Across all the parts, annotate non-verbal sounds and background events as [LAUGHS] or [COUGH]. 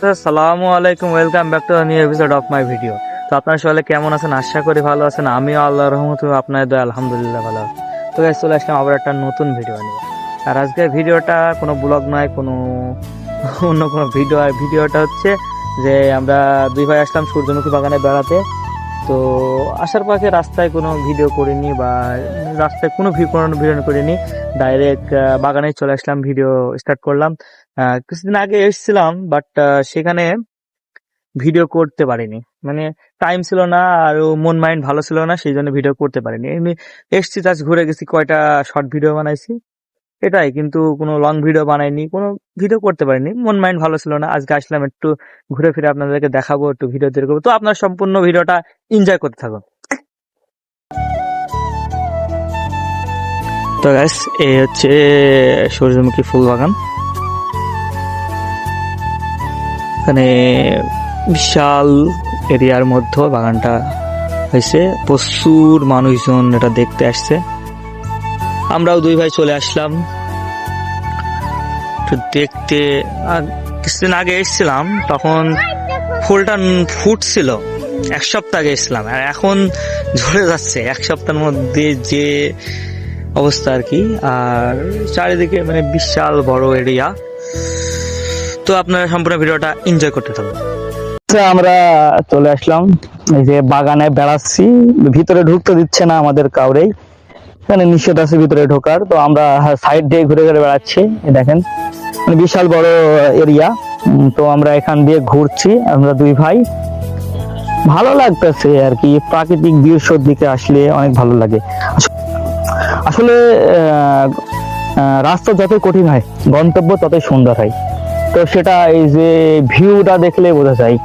আসসালামু আলাইকুম welcome back to new episode of my video তো আপনারা সবাই কেমন আছেন? আশা করি ভালো আছেন। আমিও আল্লাহর রহমত আপনার দয়া, আলহামদুলিল্লাহ ভালো আছি। তো গাইস চলে আসলাম আবার একটা নতুন ভিডিও নিয়ে। আর আজকের ভিডিওটা কোনো ব্লগ নয়, কোনো [LAUGHS] অন্য কোনো ভিডিও আর ভিডিওটা হচ্ছে যে আমরা দুই ভাই আসলাম সূর্যমুখী বাগানে বেড়াতে। তো আসার পথে রাস্তায় কোনো ভিডিও করিনি বা রাস্তায় কোনো ভিডিও করিনি। ডাইরেক্ট বাগানে চলে আসলাম ভিডিও স্টার্ট করলাম। কিছুদিন আগে এসেছিলাম বাট সেখানে ভিডিও করতে পারিনি। মানে টাইম ছিল না, আর মন মাইন্ড ভালো ছিল না, সেই জন্য ভিডিও করতে পারিনি। এমনি এসছি জাস্ট ঘুরে গেছি, কয়টা শর্ট ভিডিও বানাইছি। এটাই, কিন্তু কোনো লং ভিডিও বানাইনি, কোনো ভিডিও করতে পারিনি। মন মাইন্ড ভালো ছিল না, আজকে আসলাম একটু ঘুরে ফিরে আপনাদেরকে দেখাবো, একটু ভিডিও তৈরি করব। তো আপনার সম্পূর্ণ ভিডিওটা এনজয় করতে থাকুন। তো গ্যাস এই হচ্ছে সূর্যমুখী ফুল বাগান এখানে বিশাল এরিয়ার মধ্যে বাগানটা হয়েছে। প্রচুর মানুষজন এটা দেখতে আসছে। আমরাও দুই ভাই চলে আসলাম। একটু দেখতে কিছুদিন আগে এসেছিলাম, তখন ফুলটা ফুটছিল। এক সপ্তাহ আগে এসেছিলাম, আর এখন ঝরে যাচ্ছে। এক সপ্তাহের মধ্যে যে অবস্থা আর কি। আর চারিদিকে মানে বিশাল বড় এরিয়া। তো আপনারা সম্পূর্ণ ভিডিওটা এনজয় করতে থাকুন। আচ্ছা, আমরা চলে আসলাম। এই যে বাগানে বেড়াচ্ছি ভিতরে ঢুকতে দিচ্ছে না আমাদের কাউরেই। এখানে নিষেধ আছে ভিতরে ঢোকার তো আমরা সাইড দিয়ে ঘুরে ঘুরে বেড়াচ্ছি দেখেন। মানে বিশাল বড় এরিয়া তো আমরা এখান দিয়ে ঘুরছি আমরা দুই ভাই। ভালো লাগতেছে আর কি প্রাকৃতিক দৃশ্যর দিকে আসলে অনেক ভালো লাগে। আসলে রাস্তা যতই কঠিন হয় গন্তব্য ততই সুন্দর হয়। তো সেটা এই যে ভিউটা দেখলে বোঝা যায়।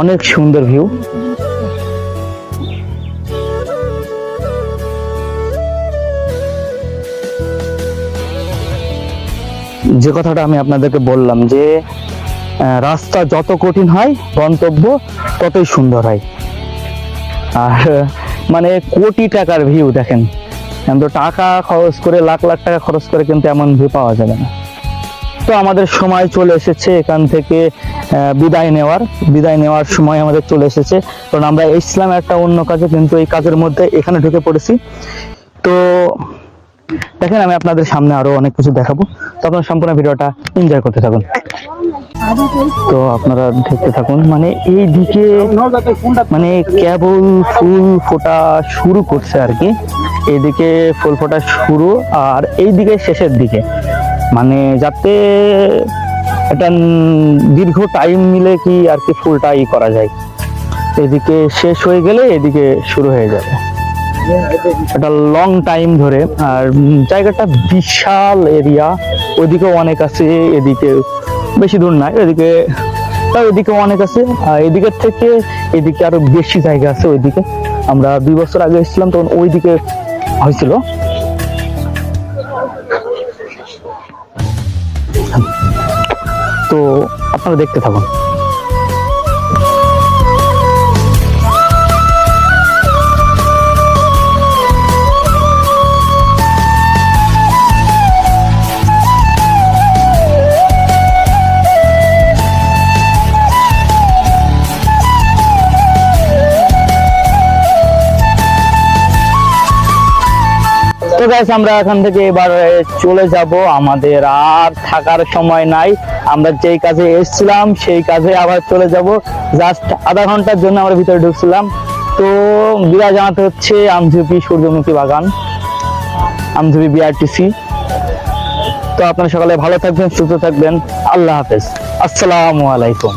অনেক সুন্দর ভিউ। যে কথাটা আমি আপনাদেরকে বললাম যে রাস্তা যত কঠিন হয়, গন্তব্য ততই সুন্দর হয়। আর মানে কোটি টাকার ভিউ দেখেন। তো টাকা খরচ করে, লাখ লাখ টাকা খরচ করে কিন্তু এমন ভিউ পাওয়া যাবে না। তো আমাদের সময় চলে এসেছে এখান থেকে বিদায় নেওয়ার বিদায় নেওয়ার সময় আমাদের চলে এসেছে। কারণ আমরা এসছিলাম একটা অন্য কাজে, কিন্তু এই কাজের মধ্যে এখানে ঢুকে পড়েছি। তো দেখেন, আমি আপনাদের সামনে আরও অনেক কিছু দেখাবো। তো আপনারা সম্পূর্ণ ভিডিওটা এনজয় করতে থাকুন। তো আপনারা দেখতে থাকুন মানে এই দিকে মানে কেবল ফুল ফোটা শুরু করছে আর কি। এইদিকে ফুল ফোটা শুরু আর এইদিকে শেষের দিকে। মানে যাতে একটা দীর্ঘ টাইম মিলে কি আর কি ফুলটা ই করা যায়। এদিকে শেষ হয়ে গেলে এদিকে শুরু হয়ে যাবে। এটা লং টাইম ধরে। আর জায়গাটা বিশাল এরিয়া ওইদিকেও অনেক আছে, এদিকে বেশি দূর না, এদিকে তাও এদিকে অনেক আছে। আর এদিকের থেকে এদিকে আরও বেশি জায়গা আছে ওইদিকে। আমরা দুই বছর আগে এসেছিলাম, তখন ওইদিকে হয়েছিল। তো আপনারা দেখতে থাকুন। তো গাইস আমরা এখান থেকে এবার চলে যাব। আমাদের আর থাকার সময় নাই। আমরা যেই কাজে এসেছিলাম, সেই কাজে আবার চলে যাব। জাস্ট আধা ঘণ্টার জন্য আমরা ভিতরে ঢুকছিলাম। তো বিদায় জানাতে হচ্ছে আমঝুপি সূর্যমুখী বাগান আমঝুপি বিআরটিসি তো আপনারা সকালে ভালো থাকবেন, সুস্থ থাকবেন। আল্লাহ হাফেজ। আসসালামু আলাইকুম।